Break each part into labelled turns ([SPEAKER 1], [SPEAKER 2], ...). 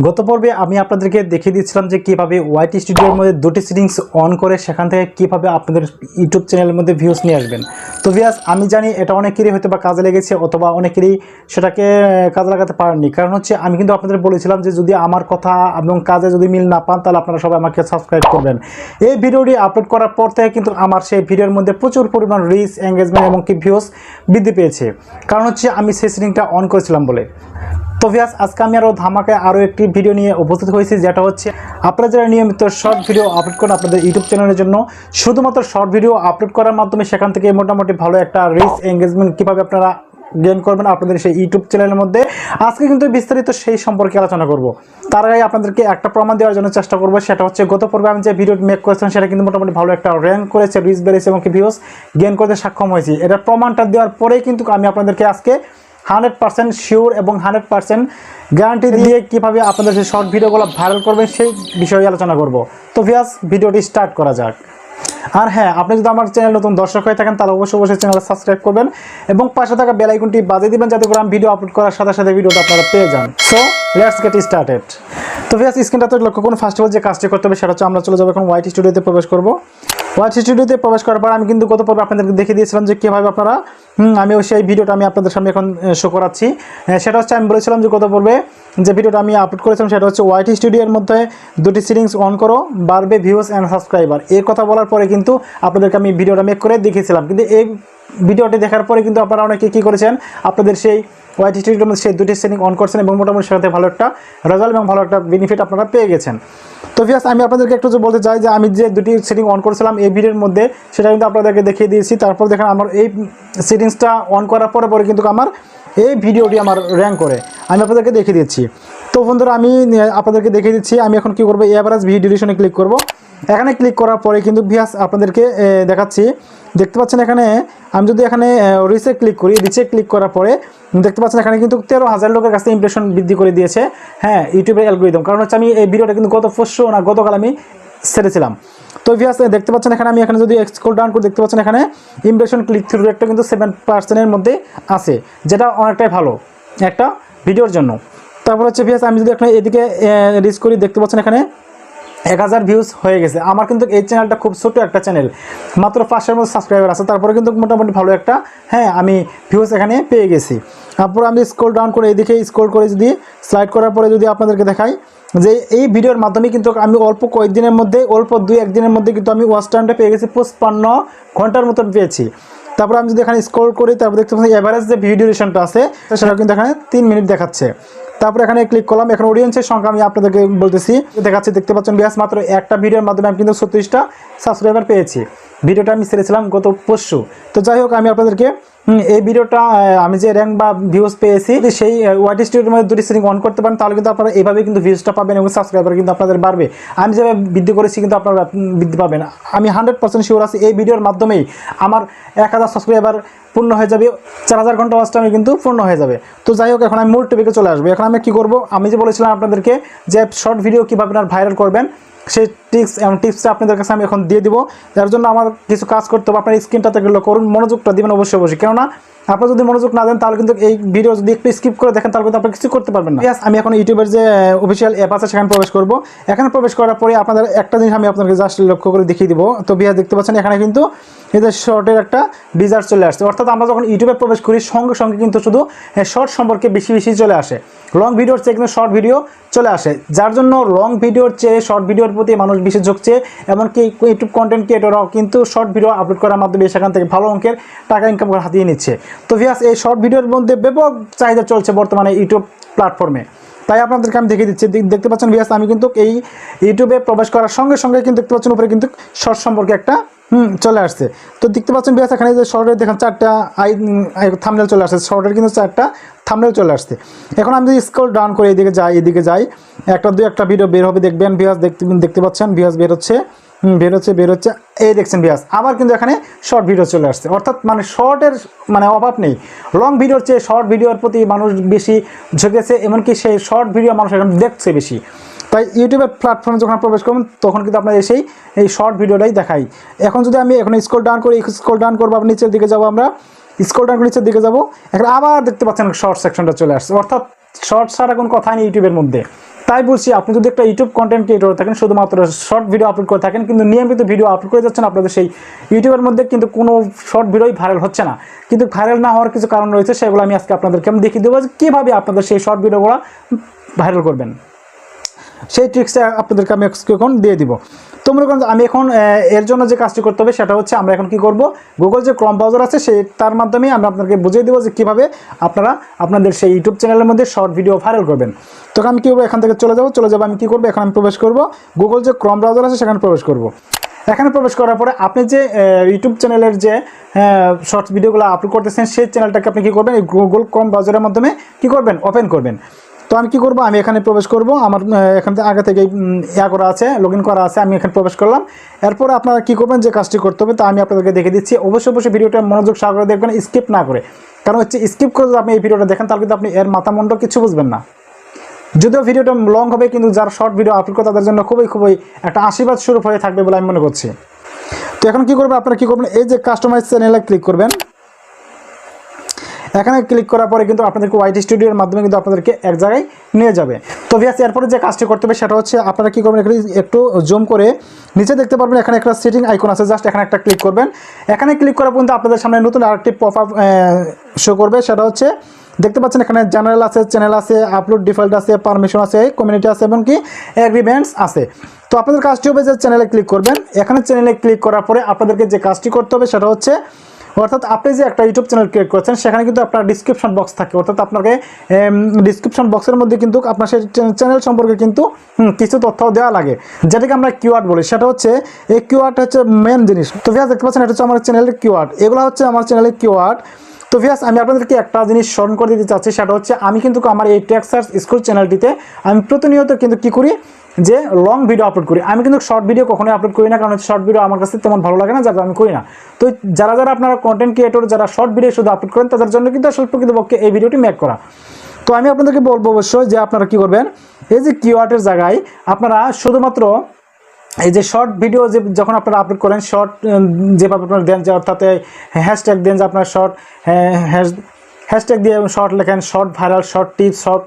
[SPEAKER 1] গত পর্বে আমি আপনাদেরকে দেখিয়ে দিয়েছিলাম যে কীভাবে ওয়াইটি স্টুডিওর মধ্যে দুটি সিটিংস অন করে সেখান থেকে কীভাবে আপনাদের ইউটিউব চ্যানেলের মধ্যে ভিউজ নিয়ে আসবেন। তো ভিয়াস আমি জানি এটা অনেকেরই হয়তো বা কাজে লেগেছে অথবা অনেকেরই সেটাকে কাজে লাগাতে পারেননি। কারণ হচ্ছে আমি কিন্তু আপনাদের বলেছিলাম যে যদি আমার কথা এবং কাজে যদি মিল না পান, তাহলে আপনারা সবাই আমাকে সাবস্ক্রাইব করবেন। এই ভিডিওটি আপলোড করার পর থেকে কিন্তু আমার সেই ভিডিওর মধ্যে প্রচুর পরিমাণ রিচ এঙ্গেজমেন্ট এবং কি ভিউজ বৃদ্ধি পেয়েছে। কারণ হচ্ছে আমি সেই সেটিংটা অন করেছিলাম বলে। তো ভিয়াস আজকে আমি আরও ধামাকায় আরও একটি ভিডিও নিয়ে উপস্থিত হয়েছি, যেটা হচ্ছে আপনারা যারা নিয়মিত শর্ট ভিডিও আপলোড করেন আপনাদের ইউটিউব চ্যানেলের জন্য, শুধুমাত্র শর্ট ভিডিও আপলোড করার মাধ্যমে সেখান থেকে মোটামুটি ভালো একটা রিচ এঙ্গেজমেন্ট কীভাবে আপনারা গেন করবেন আপনাদের সেই ইউটিউব চ্যানেলের মধ্যে। আজকে কিন্তু বিস্তারিত সেই সম্পর্কে আলোচনা করব। তার আগে আপনাদেরকে একটা প্রমাণ দেওয়ার জন্য চেষ্টা করব, সেটা হচ্ছে গত পর্বে আমি যে ভিডিও মেক করেছিলাম, সেটা কিন্তু মোটামুটি ভালো একটা র্যাঙ্ক করেছে রিচ বেড়েছে এবং ভিউস গেইন করতে সক্ষম হয়েছি। এটা প্রমাণটা দেওয়ার পরেই কিন্তু আমি আপনাদেরকে আজকে হান্ড্রেড পার্সেন্ট শিওর এবং হান্ড্রেড পার্সেন্ট গ্যারান্টি দিয়ে কীভাবে আপনাদের সেই শর্ট ভিডিওগুলো ভাইরাল করবেন সেই বিষয়ে আলোচনা করব। তো ভিয়াস ভিডিওটি স্টার্ট করা যাক। আর হ্যাঁ আপনি যদি আমার চ্যানেল নতুন দর্শক হয়ে থাকেন, তাহলে অবশ্যই অবশ্যই চ্যানেল সাবস্ক্রাইব করবেন এবং পাশে থাকা বেল আইকনটি বাজিয়ে দিবেন যাতে করে আমি ভিডিও আপলোড করার সাথে সাথে ভিডিওটা আপনারা পেয়ে যান। সো লেটস গেট স্টার্টেড তো ভিয়াস স্ক্রিনটাতে লক্ষ্য করুন। ফার্স্ট অফ অল যে কাজটি করতে হবে, সেটা হচ্ছে আমরা চলে যাব এখন হোয়াইট স্টুডিওতে প্রবেশ করব। হোয়াইট স্টুডিওতে প্রবেশ করার পর আমি কিন্তু গত পর্বে আপনাদেরকে দেখিয়ে দিয়েছিলাম যে কীভাবে আপনারা আমি সেই ভিডিওটা আমি আপনাদের সামনে এখন শো করাচ্ছি। সেটা হচ্ছে আমি বলেছিলাম যে গত পর্বে যে ভিডিওটা আমি আপলোড করেছিলাম সেটা হচ্ছে ওয়াইটি স্টুডিওর মধ্যে দুটি সিটিংস অন করো, বাড়বে ভিউস অ্যান্ড সাবস্ক্রাইবার এই কথা বলার পরে কিন্তু আপনাদেরকে আমি ভিডিওটা মেক করে দেখিয়েছিলাম। কিন্তু এই ভিডিওটি দেখার পরে কিন্তু আপনারা অনেকে কী করেছেন, আপনাদের সেই ওয়াইটি স্টুডিওর মধ্যে সেই দুটি সেটিং অন করছেন এবং মোটামুটি সাথে ভালো একটা রেজাল্ট এবং ভালো একটা বেনিফিট আপনারা পেয়ে গেছেন। তো ভিয়াস আমি আপনাদেরকে একটু বলতে চাই যে আমি যে দুটি সেটিং অন করেছিলাম, এই ভিডিওর মধ্যে সেটা কিন্তু আপনাদেরকে দেখিয়ে দিয়েছি। তারপর দেখেন আমার এই সেটিংসটা অন করার পরে পরে কিন্তু আমার এই ভিডিওটি আমার র্যাঙ্ক করে। আমি আপনাদেরকে দেখিয়ে দিচ্ছি। তো বন্ধুরা, আমি আপনাদেরকে দেখিয়ে দিচ্ছি, আমি এখন কি করব? এভারেজ ভিডিও ডিউরেশনে ক্লিক করব। এখানে ক্লিক করার পরে কিন্তু ভিয়াস আপনাদেরকে দেখাচ্ছি। দেখতে পাচ্ছেন এখানে, আমি যদি এখানে রিচে ক্লিক করি রিচে ক্লিক করার পরে দেখতে পাচ্ছেন এখানে কিন্তু তেরো হাজার লোকের কাছে ইমপ্রেশন বৃদ্ধি করে দিয়েছে। হ্যাঁ ইউটিউবের অ্যালগোরিদম কারণ হচ্ছে আমি এই ভিডিওটা কিন্তু গত পরশু না, গতকাল আমি ছেড়েছিলাম। তো ভিয়াস দেখতে পাচ্ছেন এখানে আমি এখানে যদি স্ক্রল ডাউন করে দেখতে পাচ্ছেন এখানে ইমপ্রেশন ক্লিক থ্রু রেটটা কিন্তু সেভেন পার্সেন্টের মধ্যে আছে, যেটা অনেকটাই ভালো একটা ভিডিওর জন্য। তারপর হচ্ছে ভিয়াস আমি যদি এখানে এদিকে রিচ করি, দেখতে পাচ্ছেন এখানে এক হাজার ভিউজ হয়ে গেছে। আমার কিন্তু এই চ্যানেলটা খুব ছোট একটা চ্যানেল মাত্র পাঁচশোর মতো সাবস্ক্রাইবার আছে। তারপরে কিন্তু মোটামুটি ভালো একটা হ্যাঁ আমি ভিউজ এখানে পেয়ে গেছি। তারপর আমি স্ক্রল ডাউন করে এদিকে স্ক্রল করে যদি স্লাইড করার পরে যদি আপনাদেরকে দেখাই যে এই ভিডিওর মাধ্যমে কিন্তু আমি অল্প কয়েকদিনের মধ্যে, অল্প দুই একদিনের মধ্যে কিন্তু আমি ওয়াচ টাইমটা পেয়ে গেছি পঁচপান্ন ঘণ্টার মতন পেয়েছি। তারপর আমি যদি এখানে স্ক্রল করি, তারপর দেখতে পাচ্ছি এভারেজ যে ভিডিও ডিউরেশনটা আছে সেটা কিন্তু এখানে তিন মিনিট দেখাচ্ছে। তারপর এখানে ক্লিক করলাম, এখন অডিয়েন্সের সংখ্যা আমি আপনাদেরকে বলতেছি, দেখাচ্ছি, দেখতে পাচ্ছেন বিয়াস মাত্র একটা ভিডিওর মাধ্যমে আমি কিন্তু ছত্রিশটা সাবস্ক্রাইবার পেয়েছি। ভিডিওটা আমি ছেড়েছিলাম গত পরশু। তো যাই হোক, আমি আপনাদেরকে এই ভিডিওটা আমি যে র্যাঙ্ক বা ভিউজ পেয়েছি, যদি সেই ওয়াইট স্টুডিওর মধ্যে দুটি সেটিং অন করতে পারেন, তাহলে কিন্তু আপনারা এইভাবে কিন্তু ভিউজটা পাবেন এবং সাবস্ক্রাইবার কিন্তু আপনাদের বাড়বে। আমি যেভাবে বৃদ্ধি করেছি কিন্তু আপনারা বৃদ্ধি পাবেন। আমি হান্ড্রেড পার্সেন্ট শিওর আছি, এই ভিডিওর মাধ্যমেই আমার এক হাজার সাবস্ক্রাইবার পূর্ণ হয়ে যাবে, চার হাজার ঘণ্টা ওয়াচ টাইমে কিন্তু পূর্ণ হয়ে যাবে। তো যাই হোক, এখন আমি মূল টপিকে চলে আসব। এখন আমি কি করব? আমি যে বলেছিলাম আপনাদেরকে যে শর্ট ভিডিও কীভাবে আপনার ভাইরাল করবেন সেই টিপস এবং টিপসটা আপনাদের কাছে আমি এখন দিয়ে দিব। যার জন্য আমার কিছু কাজ করতে হবে। আপনার স্ক্রিনটাতে এগুলো করুন, মনোযোগটা দিবেন অবশ্যই অবশ্যই। কেননা আপনার যদি মনোযোগ না দেন, তাহলে কিন্তু এই ভিডিও যদি একটু স্কিপ করে দেখেন, তাহলে কিন্তু আপনি কিছু করতে পারবেন না। আমি এখন ইউটিউবের যে অফিসিয়াল অ্যাপ আছে, সেখানে প্রবেশ করব। এখানে প্রবেশ করার পরে আপনাদের একটা জিনিস আমি আপনাকে জাস্ট লক্ষ্য করে দেখিয়ে দিব। তো বিহার দেখতে পাচ্ছেন, এখানে কিন্তু এদের শর্টের একটা ডিজার্ট চলে আসছে। অর্থাৎ আমরা যখন ইউটিউবে প্রবেশ করি, সঙ্গে সঙ্গে কিন্তু শুধু শর্ট সম্পর্কে বেশি বেশি চলে আসে। লং ভিডিওর চেয়ে কিন্তু শর্ট ভিডিও চলে আসে। যার জন্য লং ভিডিওর চেয়ে শর্ট ভিডিওর প্রতি মানুষ বেশি ঝুঁকছে। এমনকি ইউটিউব কন্টেন্ট ক্রিয়েটররাও কিন্তু শর্ট ভিডিও আপলোড করার মাধ্যমে সেখান থেকে ভালো অঙ্কের টাকা ইনকাম করে হাতিয়ে নিচ্ছে। তো ভিয়াস এই শর্ট ভিডিওর মধ্যে ব্যাপক চাহিদা চলছে বর্তমানে ইউটিউব প্ল্যাটফর্মে তাই আপনাদেরকে আমি দেখিয়ে দিচ্ছি দেখতে পাচ্ছেন ভিয়াস আমি কিন্তু এই ইউটিউবে প্রবেশ করার সঙ্গে সঙ্গে কিন্তু দেখতে পাচ্ছেন উপরে কিন্তু শর্ট সম্পর্কে একটা, হুম, চলে আসছে। তো দেখতে পাচ্ছেন বিয়াস এখানে যে শর্টের দেখেন চারটা আই থামনেল চলে আসছে। শর্টের কিন্তু চারটা থামনেল চলে আসছে। এখন আমি যদি স্ক্রল ডাউন করে এদিকে যাই এদিকে যাই, একটা দুই একটা ভিডিও বের হবে, দেখবেন বিয়াস দেখতে দেখতে পাচ্ছেন বিয়াস বের হচ্ছে বের হচ্ছে বের হচ্ছে এই দেখছেন বিয়াস আবার কিন্তু এখানে শর্ট ভিডিও চলে আসছে। অর্থাৎ মানে শর্টের মানে অভাব নেই। লং ভিডিওর চেয়ে শর্ট ভিডিওর প্রতি মানুষ বেশি ঝুঁকেছে, এমনকি সেই শর্ট ভিডিও মানুষ এখন দেখছে বেশি। তাই ইউটিউবের প্ল্যাটফর্মে যখন প্রবেশ করবেন, তখন কিন্তু আপনার এসেই এই শর্ট ভিডিওটাই দেখাই। এখন যদি আমি এখন স্ক্রল ডাউন করি স্ক্রল ডাউন করব আবার নিচের দিকে যাব আমরা স্ক্রল ডাউন করে নিচের দিকে যাব, এখন আবার দেখতে পাচ্ছেন শর্ট সেকশনটা চলে আসছে। অর্থাৎ শর্ট ছাড়া কোনো কথা নেই ইউটিউবের মধ্যে। তাই বলছি, আপনি যদি একটা ইউটিউব কন্টেন্ট ক্রিয়েটর থাকেন, শুধুমাত্র শর্ট ভিডিও আপলোড করে থাকেন, কিন্তু নিয়মিত ভিডিও আপলোড করে যাচ্ছেন, আপনাদের সেই ইউটিউবের মধ্যে কিন্তু কোনো শর্ট ভিডিওই ভাইরাল হচ্ছে না। কিন্তু ভাইরাল না হওয়ার কিছু কারণ রয়েছে, সেগুলো আমি আজকে আপনাদেরকে আমি দেখিয়ে দেবো যে কীভাবে আপনাদের সেই শর্ট ভিডিওগুলো ভাইরাল করবেন। সেই ট্রিক্সটা আপনাদেরকে আমি এখন দিয়ে দিব। তো মনে করেন আমি এখন এর জন্য যে কাজটি করতে হবে সেটা হচ্ছে আমরা এখন কি করব? গুগল যে ক্রম ব্রাউজার আছে সেই তার মাধ্যমে আমি আপনাদেরকে বুঝিয়ে দেবো যে কীভাবে আপনারা আপনাদের সেই ইউটিউব চ্যানেলের মধ্যে শর্ট ভিডিও ভাইরাল করবেন। তখন আমি কী করব? এখান থেকে চলে যাব। চলে যাব আমি কী করব? এখন আমি প্রবেশ করব। গুগল যে ক্রম ব্রাউজার আছে সেখানে প্রবেশ করব। এখানে প্রবেশ করার পরে আপনি যে ইউটিউব চ্যানেলের যে শর্টস ভিডিওগুলো আপলোড করতেছেন, সেই চ্যানেলটাকে আপনি কী করবেন? এই গুগল ক্রম ব্রাউজারের মাধ্যমে কী করবেন? ওপেন করবেন। তো আমি কি করব? আমি এখানে প্রবেশ করব। আমার এখান থেকে আগে থেকে ইয়া করা আছে লগ করা আছে, আমি এখানে প্রবেশ করলাম। এরপর আপনারা কি করবেন? যে কাজটি করতে হবে তা আমি আপনাদেরকে দেখে দিচ্ছি। অবশ্যই অবশ্যই ভিডিওটা মনোযোগ সহকারে দেখবেন স্কিপ না করে। কারণ হচ্ছে স্কিপ করে যদি আপনি এই ভিডিওটা দেখেন, তাহলে কিন্তু আপনি এর মাথা মন্ড কিছু বুঝবেন না। যদিও ভিডিওটা লং হবে, কিন্তু যারা শর্ট ভিডিও আপলোড করে, তাদের জন্য খুবই খুবই একটা আশীর্বাদ স্বরূপ হয়ে থাকবে বলে আমি মনে করছি। তো এখন কি করবেন আপনারা কী করবেন? এই যে কাস্টমাইজ চ্যানেলে ক্লিক করবেন। এখানে ক্লিক করার পরে কিন্তু আপনাদেরকে ওয়াইটি স্টুডিওর মাধ্যমে কিন্তু আপনাদেরকে এক জায়গায় নিয়ে যাবে। তো ভিয়াস এরপরে যে কাজটি করতে হবে সেটা হচ্ছে আপনারা কী করবেন এখানে একটু জুম করে নিচে দেখতে পারবেন এখানে একটা সেটিং আইকন আছে জাস্ট এখানে একটা ক্লিক করবেন। এখানে ক্লিক করার পর্যন্ত আপনাদের সামনে নতুন আরেকটি পপ আপ শো করবে, সেটা হচ্ছে দেখতে পাচ্ছেন এখানে জেনারেল আছে চ্যানেল আছে আপলোড ডিফল্ট আছে পারমিশন আছে কমিউনিটি আছে, এবং কি এগ্রিমেন্টস আছে। তো আপনাদের কাজটি হবে যে চ্যানেলে ক্লিক করবেন। এখানে চ্যানেলে ক্লিক করার পরে আপনাদেরকে যে কাজটি করতে হবে সেটা হচ্ছে অর্থাৎ আপনি যে একটা ইউটিউব চ্যানেল ক্রিয়েট করেছেন, সেখানে কিন্তু আপনার ডিসক্রিপশন বক্স থাকে। অর্থাৎ আপনাকে ডিসক্রিপশন বক্সের মধ্যে কিন্তু আপনার সেই চ্যানেল সম্পর্কে কিন্তু কিছু তথ্য দেওয়া লাগে। যেটাকে আমরা কিওয়ার্ড বলি, সেটা হচ্ছে, এই কিওয়ার্ড হচ্ছে মেন জিনিস। তো ভিয়া দেখতে পাচ্ছেন, এটা হচ্ছে আমার চ্যানেলের কিওয়ার্ড এগুলো হচ্ছে আমার চ্যানেলের কিওয়ার্ড তো ভিয়াস আমি আপনাদেরকে একটা জিনিস স্মরণ করে দিতে চাচ্ছি, সেটা হচ্ছে আমি কিন্তু আমার এই টেক্সার্স স্কুল চ্যানেলটিতে আমি প্রতিনিয়ত কিন্তু কি করি, যে লং ভিডিও আপলোড করি। আমি কিন্তু শর্ট ভিডিও কখনোই আপলোড করি না, কারণ শর্ট ভিডিও আমার কাছে তেমন ভালো লাগে না, যার আমি করি না। তো যারা যারা আপনারা কন্টেন্ট ক্রিয়েটর যারা শর্ট ভিডিও শুধু আপলোড করেন, তাদের জন্য কিন্তু আসলে প্রকৃতপক্ষে এই ভিডিওটি মেক করা। তো আমি আপনাদেরকে বলব অবশ্যই যে আপনারা কি করবেন, এই যে কিওয়ার্ডের জায়গায় আপনারা শুধুমাত্র এই যে শর্ট ভিডিও যে যখন আপনারা আপলোড করেন শর্ট যেভাবে আপনারা দেন, যে অর্থাৎ হ্যাশট্যাগ দেন যে আপনার শর্ট হ্যাশট্যাগ দিয়ে শর্ট লেখেন short viral short tips short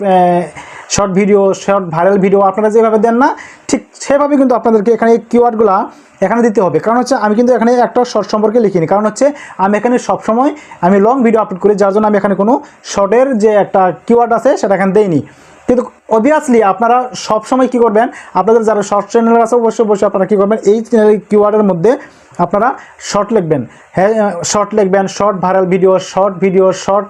[SPEAKER 1] short video short viral video আপনারা যেভাবে দেন না, ঠিক সেভাবে কিন্তু আপনাদেরকে এখানে কিওয়ার্ডগুলো এখানে দিতে হবে। কারণ হচ্ছে আমি কিন্তু এখানে একটা শর্ট সম্পর্কে লিখিনি। কারণ হচ্ছে আমি এখানে সবসময় আমি লং ভিডিও আপলোড করি, যার জন্য আমি এখানে কোনো শর্টের যে একটা কিওয়ার্ড আছে সেটা এখানে দেইনি। কিন্তু অবভিয়াসলি আপনারা সবসময় কী করবেন, আপনাদের যারা শর্ট চ্যানেল আছে, অবশ্যই অবশ্যই আপনারা কী করবেন, এই কিওয়ার্ডের মধ্যে আপনারা শর্ট লিখবেন। হ্যাঁ শর্ট লিখবেন short viral video short video short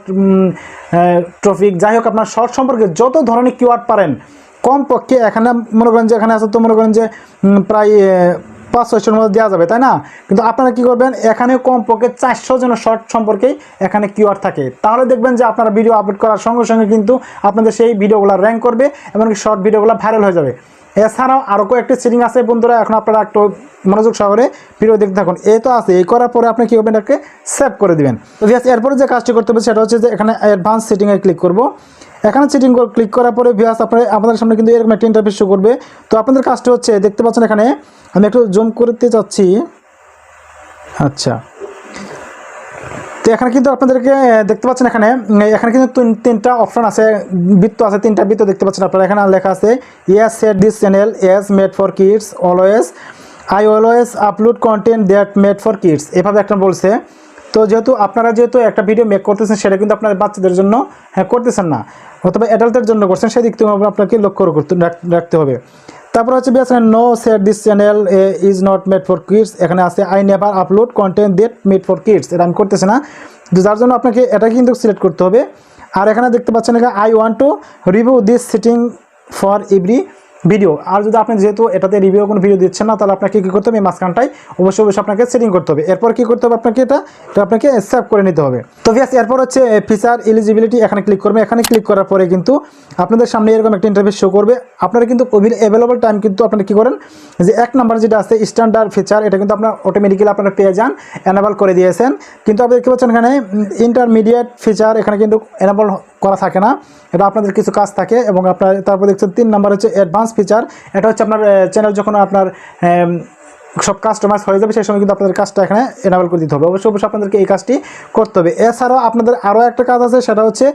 [SPEAKER 1] traffic যাই হোক আপনার শর্ট সম্পর্কে যত ধরনের কিওয়ার্ড পারেন। কম পক্ষে এখানে মনে করেন যে, এখানে আছে তো মনে করেন যে প্রায় পাঁচ ছয়শোর মধ্যে দেওয়া যাবে, তাই না? কিন্তু আপনারা কি করবেন, এখানে কম পক্ষে চারশো জন শর্ট সম্পর্কেই এখানে কিওয়ার্ড থাকে। তাহলে দেখবেন যে আপনারা ভিডিও আপলোড করার সঙ্গে সঙ্গে কিন্তু আপনাদের সেই ভিডিওগুলো র্যাঙ্ক করবে, এমনকি শর্ট ভিডিওগুলো ভাইরাল হয়ে যাবে। এছাড়াও আরও কয়েকটি সেটিং আছে বন্ধুরা, এখন আপনারা একটু মনোযোগ সহকারে ভিডিও দেখতে থাকুন। এই তো আছে, এই করার পরে আপনি কী করবেন এটাকে সেভ করে দিবেন। তো এরপরে যে কাজটি করতে হবে সেটা হচ্ছে যে, এখানে অ্যাডভান্স সেটিংয়ে ক্লিক করব। এখানে সেটিং ক্লিক করার পরে ভিয়াস আপনার আপনাদের সামনে কিন্তু এরকম একটা ইন্টারফেস শো করবে। তো আপনাদের কাজটা হচ্ছে, দেখতে পাচ্ছেন এখানে, আমি একটু জুম করতে চাচ্ছি। আচ্ছা। তো এখানে কিন্তু আপনাদেরকে দেখতে পাচ্ছেন এখানে এখানে কিন্তু তিন- তিনটা অপশন আছে, বৃত্ত আছে, তিনটা বৃত্ত দেখতে পাচ্ছেন আপনারা। এখানে লেখা আছে yes set this channel as made for kids always I always upload content that made for kids এভাবে একটা বলছে। তো যেহেতু আপনারা যেহেতু একটা ভিডিও মেক করতেছেন, সেটা কিন্তু আপনার বাচ্চাদের জন্য হ্যাঁ করতেছেন না। অথবা অ্যাডাল্টের জন্য করছেন সেদিক থেকে আপনাকে লক্ষ্য করতে রাখতে হবে। তারপর হচ্ছে বেশ no set this channel a is not made for kids এখানে আছে I never upload content that made for kids এটা আমি করতেছি না। তো যার জন্য আপনাকে এটা কিন্তু সিলেক্ট করতে হবে। আর এখানে দেখতে পাচ্ছেন I want to review this setting for every video. আর যদি আপনি যেহেতু এটাতে রিভিউ কোনো ভিডিও দিচ্ছেন না, তাহলে আপনাকে কী করতে হবে? এই মাঝখানটায় অবশ্যই অবশ্যই আপনাকে সেটিং করতে হবে। এরপর কী করতে হবে আপনাকে এটা? এটা আপনাকে সেভ করে নিতে হবে। তো ভিয়াস এরপর হচ্ছে ফিচার এলিজিবিলিটি এখানে ক্লিক করবে। এখানে ক্লিক করার পরে কিন্তু আপনাদের সামনে এরকম একটা ইন্টারভিউ শো করবে। আপনারা কিন্তু অ্যাভেলেবল টাইম কিন্তু আপনারা কী করেন? যে এক নাম্বার যেটা আছে স্ট্যান্ডার্ড ফিচার এটা কিন্তু আপনার অটোমেটিক্যালি আপনারা পেয়ে যান এনাবল করে দিয়েছেন। কিন্তু আপনি দেখতে পাচ্ছেন এখানে ইন্টারমিডিয়েট ফিচার এখানে কিন্তু এনাবল করা থাকে না। এটা আপনাদের কিছু কাজ থাকে এবং আপনার, তারপর দেখছেন তিন নাম্বার হচ্ছে অ্যাডভান্স ফিচার এটা হচ্ছে আপনার চ্যানেল যখন আপনার সব কাস্টমাইজ হয়ে যাবে, সেই সময় কিন্তু আপনাদের কাজটা এখানে এনাবেল করে দিতে হবে। অবশ্যই অবশ্যই আপনাদেরকে এই কাজটি করতে হবে। এছাড়াও আপনাদের আরও একটা কাজ আছে, সেটা হচ্ছে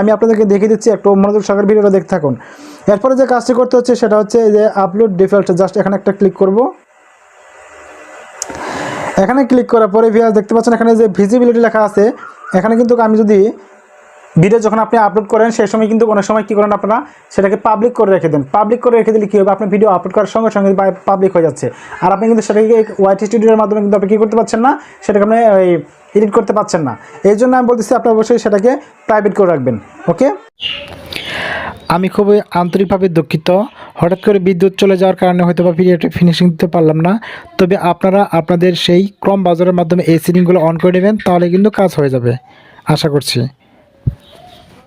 [SPEAKER 1] আমি আপনাদেরকে দেখিয়ে দিচ্ছি, একটু মনোযোগ সহকারে ভিডিওটা দেখতে থাকুন। এরপরে যে কাজটি করতে হচ্ছে, সেটা হচ্ছে যে আপলোড ডিফল্ট জাস্ট এখানে একটা ক্লিক করব। এখানে ক্লিক করার পরে ভিউয়ার্স দেখতে পাচ্ছেন, এখানে যে ভিজিবিলিটি লেখা আছে, এখানে কিন্তু আমি যদি ভিডিও যখন আপনি আপলোড করেন, সেই সময় কিন্তু অনেক সময় কী করেন আপনারা, সেটাকে পাবলিক করে রেখে দেন। পাবলিক করে রেখে দিলে কী হবে? আপনার ভিডিও আপলোড করার সঙ্গে সঙ্গে পাবলিক হয়ে যাচ্ছে। আর আপনি কিন্তু সেটাকে ওয়াইটি স্টুডিওর মাধ্যমে কিন্তু আপনি কী করতে পারছেন না, সেটাকে আপনি ওই এডিট করতে পারছেন না। এই জন্য আমি বলতেছি, আপনি অবশ্যই সেটাকে প্রাইভেট করে রাখবেন। ওকে আমি খুবই আন্তরিকভাবে দুঃখিত। হঠাৎ করে বিদ্যুৎ চলে যাওয়ার কারণে হয়তো বা ভিডিওটি ফিনিশিং দিতে পারলাম না। তবে আপনারা আপনাদের সেই ক্রম বাজারের মাধ্যমে এই সিটিংগুলো অন করে নেবেন, তাহলে কিন্তু কাজ হয়ে যাবে। আশা করছি।